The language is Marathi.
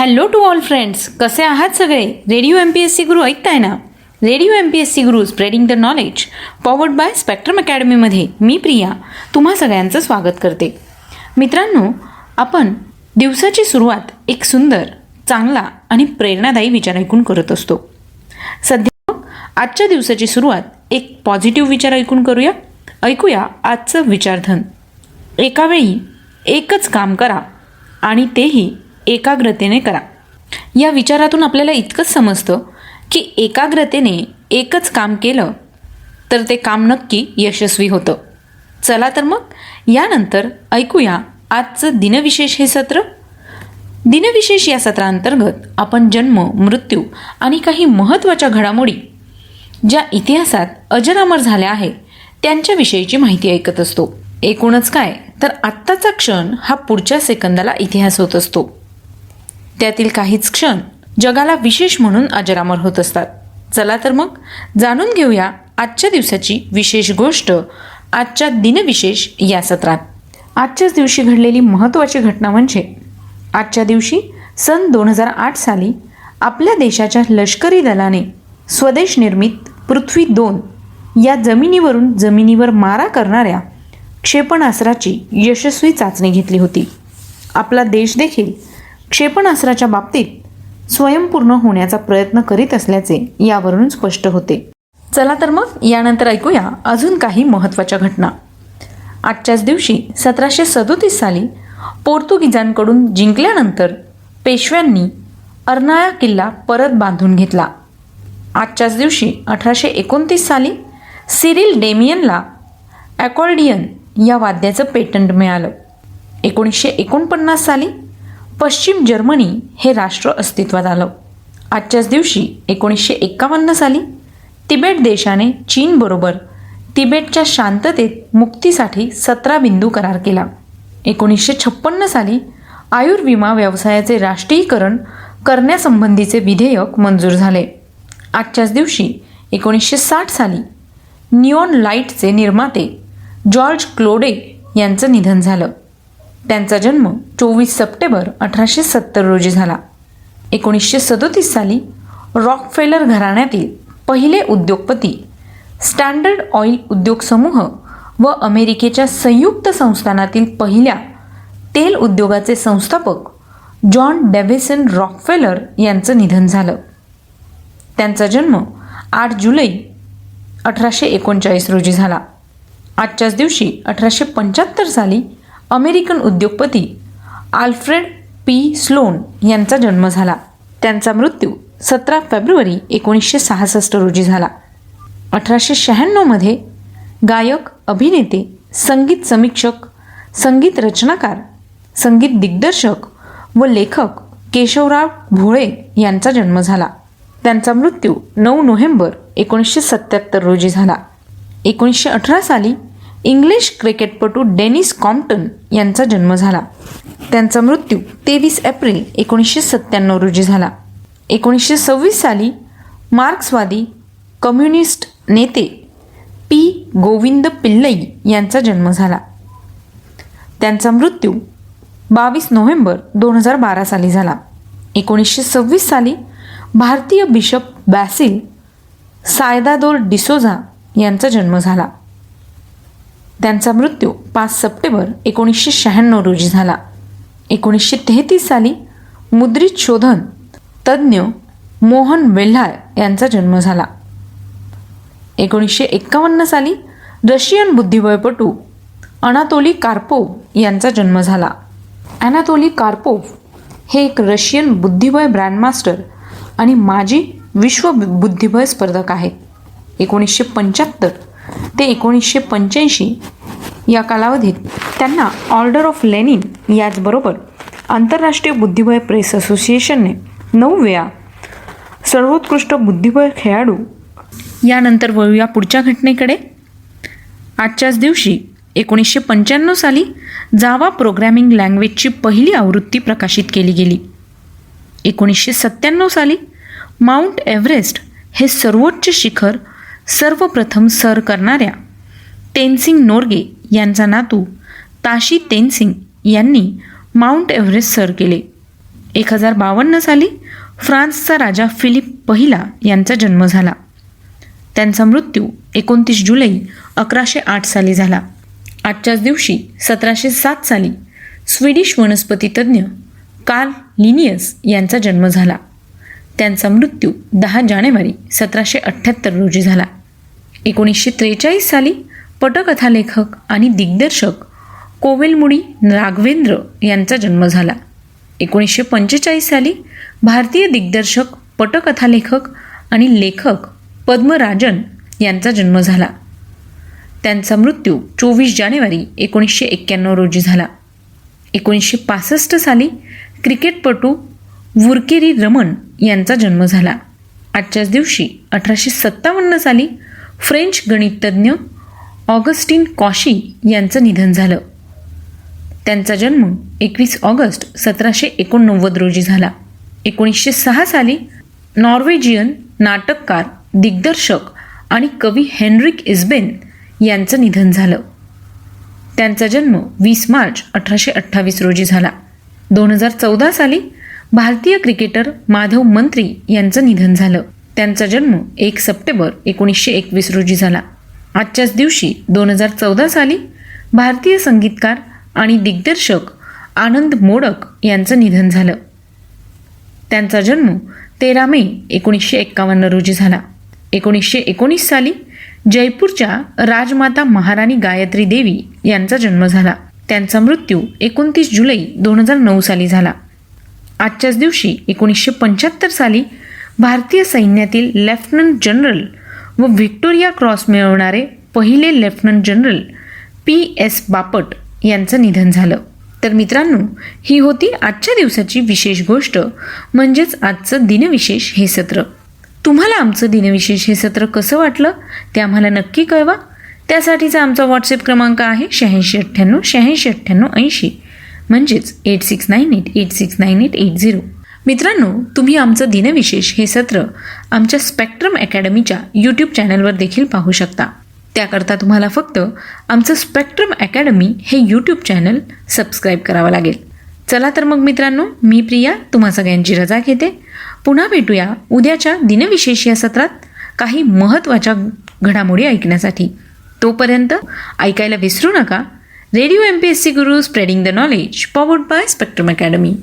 हॅलो टू ऑल फ्रेंड्स कसे आहात सगळे? Radio M P S C Guru ऐकताय ना? Radio M P S C Guru spreading the knowledge powered by Spectrum अकॅडमीमध्ये मी प्रिया तुम्हा सगळ्यांचं स्वागत करते. मित्रांनो आपण दिवसाची सुरुवात एक सुंदर चांगला आणि प्रेरणादायी विचार ऐकून करत असतो. सध्या मग आजच्या दिवसाची सुरुवात एक पॉझिटिव्ह विचार ऐकून करूया. ऐकूया आजचं विचारधन. एकावेळी एकच काम करा आणि तेही एकाग्रतेने करा. या विचारातून आपल्याला इतकंच समजतं की एकाग्रतेने एकच काम केलं तर ते काम नक्की यशस्वी होतं. चला तर मग यानंतर ऐकूया आजचं दिनविशेष हे सत्र. दिनविशेष या सत्रांतर्गत आपण जन्म मृत्यू आणि काही महत्त्वाच्या घडामोडी ज्या इतिहासात अजरामर झाल्या आहे त्यांच्याविषयीची माहिती ऐकत असतो. एकूणच काय? तर आत्ताचा क्षण हा पुढच्या सेकंदाला इतिहास होत असतो. त्यातील काहीच क्षण जगाला विशेष म्हणून अजरामर होत असतात. चला तर मग जाणून घेऊया आजच्या दिवसाची विशेष गोष्ट आजच्या दिनविशेष या सत्रात. आजच्याच दिवशी घडलेली महत्त्वाची घटना म्हणजे आजच्या दिवशी सन दोन हजार आठ साली आपल्या देशाच्या लष्करी दलाने स्वदेश निर्मित पृथ्वी दोन या जमिनीवरून जमिनीवर मारा करणाऱ्या क्षेपणास्त्राची यशस्वी चाचणी घेतली होती. आपला देश देखील क्षेपणास्त्राच्या बाबतीत स्वयंपूर्ण होण्याचा प्रयत्न करीत असल्याचे यावरून स्पष्ट होते. चला तर मग यानंतर ऐकूया अजून काही महत्त्वाच्या घटना. आजच्याच दिवशी सतराशे सदोतीस साली पोर्तुगीजांकडून जिंकल्यानंतर पेशव्यांनी अर्नाळा किल्ला परत बांधून घेतला. आजच्याच दिवशी अठराशे एकोणतीस साली सिरिल डेमियनला ॲकॉर्डियन या वाद्याचं पेटंट मिळालं. एकोणीसशे एकोणपन्नास साली पश्चिम जर्मनी हे राष्ट्र अस्तित्वात आलं. आजच्याच दिवशी एकोणीसशे एक्कावन्न साली तिबेट देशाने चीनबरोबर तिबेटच्या शांततेत मुक्तीसाठी सतरा बिंदू करार केला. एकोणीसशे छप्पन्न साली आयुर्विमा व्यवसायाचे राष्ट्रीयकरण करण्यासंबंधीचे विधेयक मंजूर झाले. आजच्याच दिवशी एकोणीसशे साठ साली निऑन लाईटचे निर्माते जॉर्ज क्लोडे यांचं निधन झालं. त्यांचा जन्म चोवीस सप्टेंबर अठराशे सत्तर रोजी झाला. एकोणीसशे सदोतीस साली रॉकफेलर घराण्यातील पहिले उद्योगपती स्टँडर्ड ऑइल उद्योग समूह व अमेरिकेच्या संयुक्त संस्थानातील पहिल्या तेल उद्योगाचे संस्थापक जॉन डेव्हिसन रॉकफेलर यांचं निधन झालं. त्यांचा जन्म आठ जुलै अठराशे एकोणचाळीस रोजी झाला. आजच्याच दिवशी अठराशे पंच्याहत्तर साली अमेरिकन उद्योगपती आल्फ्रेड पी. स्लोन यांचा जन्म झाला. त्यांचा मृत्यू सतरा फेब्रुवारी एकोणीसशे सहासष्ट रोजी झाला. अठराशे शहाण्णवमध्ये गायक अभिनेते संगीत समीक्षक संगीत रचनाकार संगीत दिग्दर्शक व लेखक केशवराव भोळे यांचा जन्म झाला. त्यांचा मृत्यू नऊ नोव्हेंबर एकोणीसशे सत्याहत्तर रोजी झाला. एकोणीसशे अठरा साली इंग्लिश क्रिकेटपटू डेनिस कॉम्प्टन यांचा जन्म झाला. त्यांचा मृत्यू तेवीस एप्रिल एकोणीसशे सत्त्याण्णव रोजी झाला. एकोणीसशे सव्वीस साली मार्क्सवादी कम्युनिस्ट नेते पी. गोविंद पिल्लई यांचा जन्म झाला. त्यांचा मृत्यू बावीस नोव्हेंबर दोन हजार बारा साली झाला. एकोणीसशे सव्वीस साली भारतीय बिशप बॅसिल सायदादोर डिसोझा यांचा जन्म झाला. त्यांचा मृत्यू पाच सप्टेंबर एकोणीसशे शहाण्णव रोजी झाला. एकोणीसशे तेहतीस साली मुद्रित शोधन तज्ज्ञ मोहन वेल्हार यांचा जन्म झाला. एकोणीसशे एक्कावन्न साली रशियन बुद्धिबळपटू अनातोली कार्पोव यांचा जन्म झाला. अनातोली कार्पोव हे एक रशियन बुद्धिबळ ब्रँडमास्टर आणि माजी विश्व बुद्धिबळ स्पर्धक आहेत. एकोणीसशे पंच्याहत्तर ते एकोणीसशे पंच्याऐंशी या कालावधीत त्यांना ऑर्डर ऑफ लेनिन याचबरोबर आंतरराष्ट्रीय बुद्धिबळ प्रेस असोसिएशनने नऊ वेळा सर्वोत्कृष्ट बुद्धिबळ खेळाडू यानंतर वळूया पुढच्या घटनेकडे. आजच्याच दिवशी एकोणीसशे पंच्याण्णव साली जावा प्रोग्रॅमिंग लँग्वेजची पहिली आवृत्ती प्रकाशित केली गेली. एकोणीसशे सत्त्याण्णव साली माउंट एव्हरेस्ट हे सर्वोच्च शिखर सर्वप्रथम सर करणाऱ्या तेनसिंग नोर्गे यांचा नातू ताशी तेनसिंग यांनी माउंट एव्हरेस्ट सर केले. एक हजार बावन्न साली फ्रान्सचा राजा फिलिप पहिला यांचा जन्म झाला. त्यांचा मृत्यू एकोणतीस जुलै अकराशे आठ साली झाला. आजच्याच दिवशी सतराशे सात साली स्वीडिश वनस्पतीतज्ञ कार्ल लिनियस यांचा जन्म झाला. त्यांचा मृत्यू दहा जानेवारी सतराशे अठ्ठ्याहत्तर रोजी झाला. एकोणीसशे त्रेचाळीस साली पटकथालेखक आणि दिग्दर्शक कोवेलमुडी राघवेंद्र यांचा जन्म झाला. एकोणीसशे पंचेचाळीस साली भारतीय दिग्दर्शक पटकथालेखक आणि लेखक पद्मराजन यांचा जन्म झाला. त्यांचा मृत्यू चोवीस जानेवारी एकोणीसशे एक्क्याण्णव रोजी झाला. एकोणीसशे पासष्ट साली क्रिकेटपटू वुरकेरी रमन यांचा जन्म झाला. आजच्याच दिवशी अठराशे सत्तावन्न साली फ्रेंच गणिततज्ञ ऑगस्टिन कॉशी यांचं निधन झालं. त्यांचा जन्म एकवीस ऑगस्ट सतराशे एकोणनव्वद रोजी झाला. एकोणीसशे सहा साली नॉर्वेजियन नाटककार दिग्दर्शक आणि कवी हेनरिक इस्बेन यांचं निधन झालं. त्यांचा जन्म वीस मार्च अठराशे अठ्ठावीस रोजी झाला. दोन हजार चौदा साली भारतीय क्रिकेटर माधव मंत्री यांचं निधन झालं. त्यांचा जन्म एक सप्टेंबर एकोणीसशे एकवीस रोजी झाला. आजच्याच दिवशी दोन हजार चौदा साली भारतीय संगीतकार आणि दिग्दर्शक आनंद मोडक यांचं निधन झालं. त्यांचा जन्म तेरा मे एकोणीसशे एक्कावन्न रोजी झाला. एकोणीसशे एकोणीस साली जयपूरच्या राजमाता महाराणी गायत्री देवी यांचा जन्म झाला. त्यांचा मृत्यू एकोणतीस जुलै दोन हजार नऊ साली झाला. आजच्याच दिवशी एकोणीसशे पंच्याहत्तर साली भारतीय सैन्यातील लेफ्टनंट जनरल व व्हिक्टोरिया क्रॉस मिळवणारे पहिले lieutenant general P S Bapat यांचं निधन झालं. तर मित्रांनो ही होती आजच्या दिवसाची विशेष गोष्ट म्हणजेच आजचं दिनविशेष हे सत्र. तुम्हाला आमचं दिनविशेष हे सत्र कसं वाटलं ते आम्हाला नक्की कळवा. त्यासाठीचा आमचा व्हॉट्सअप क्रमांक आहे शहाऐंशी अठ्ठ्याण्णव शहाऐंशी अठ्ठ्याण्णव ऐंशी म्हणजेच eight six nine eight eight six nine eight eight zero. मित्रांनो तुम्ही आमचं दिनविशेष हे सत्र आमच्या स्पेक्ट्रम अकॅडमीच्या यूट्यूब चॅनलवर देखील पाहू शकता. त्याकरता तुम्हाला फक्त आमचं स्पेक्ट्रम अकॅडमी हे यूट्यूब चॅनल सबस्क्राईब करावं लागेल. चला तर मग मित्रांनो मी प्रिया तुम्हा सगळ्यांची रजा घेते. पुन्हा भेटूया उद्याच्या दिनविशेष या सत्रात काही महत्त्वाच्या घडामोडी ऐकण्यासाठी. तोपर्यंत ऐकायला विसरू नका. Radio M P S C Guru spreading the knowledge powered by spectrum academy